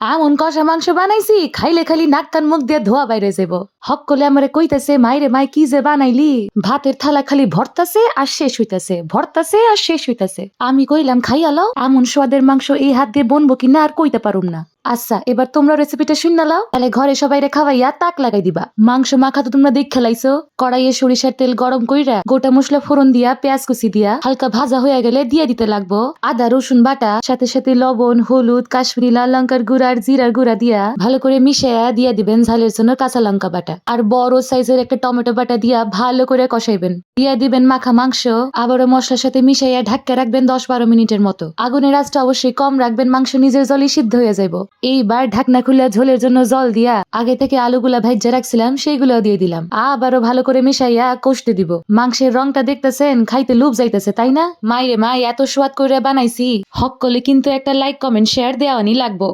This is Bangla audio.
আমন কষা মাংস বানাইছি, খাইলে খালি নাক কান মুখ দিয়ে ধোয়া বাইরে যাব হক কলে আমারে কইতাছে, মাইরে, মাই, কি যে বানাইলি? ভাতের থালা খালি ভরতাছে আর শেষ হইতাছে, ভরতাছে আর শেষ হইতাছে। আমি কইলাম খাইয়ালো আমন সোয়াদের মাংস এই হাত দিয়ে বনবো কিনা আর কইতে পারুম না। আচ্ছা এবার তোমরা রেসিপিটা শুনে লাও তাহলে ঘরে সবাইরে খাওয়াইয়া তাক লাগাই দিবা। মাংস মাখা তো তোমরা দেখ খেলাইছো কড়াইয়ে সরিষার তেল গরম কইরা গোটা মশলা ফোড়ন দিয়া, পেঁয়াজ কুচি দিয়া, হালকা ভাজা হয়ে গেলে দিয়ে দিতে লাগবো। আদা, রসুন বাটা, সাথে সাথে লবণ, হলুদ, কাশ্মীরি লাল লঙ্কার গুঁড়া জিরার গুঁড়া দিয়া ভালো করে মিশাইয়া দিয়ে দিবেন ঝালের জন্য কাঁচা লঙ্কা বাটা। আর বড় সাইজের একটা টমেটো বাটা দিয়া ভালো করে কষাইবেন। দিয়ে দিবেন মাখা মাংস। আবারও মশলার সাথে মিশাইয়া ঢাক্কা রাখবেন দশ বারো মিনিটের মতো। আগুনের আঁচটা অবশ্যই কম রাখবেন, মাংস নিজের জলই সিদ্ধ হয়ে যাইব। এইবার ঢাকনা খুলে ঝোলের জন্য জল দিয়া আগে থেকে আলুগুলা ভাইজা রাখছিলাম সেইগুলো দিয়ে দিলাম। আবারও ভালো করে মিশাইয়া কষতে দিব। মাংসের রংটা দেখতেছেন, খাইতে লুপ যাইতেছে, তাই না? মাইরে মাই, এত স্বাদ করে বানাইছি। হক করলে কিন্তু একটা লাইক কমেন্ট শেয়ার দেওয়ানি লাগবো।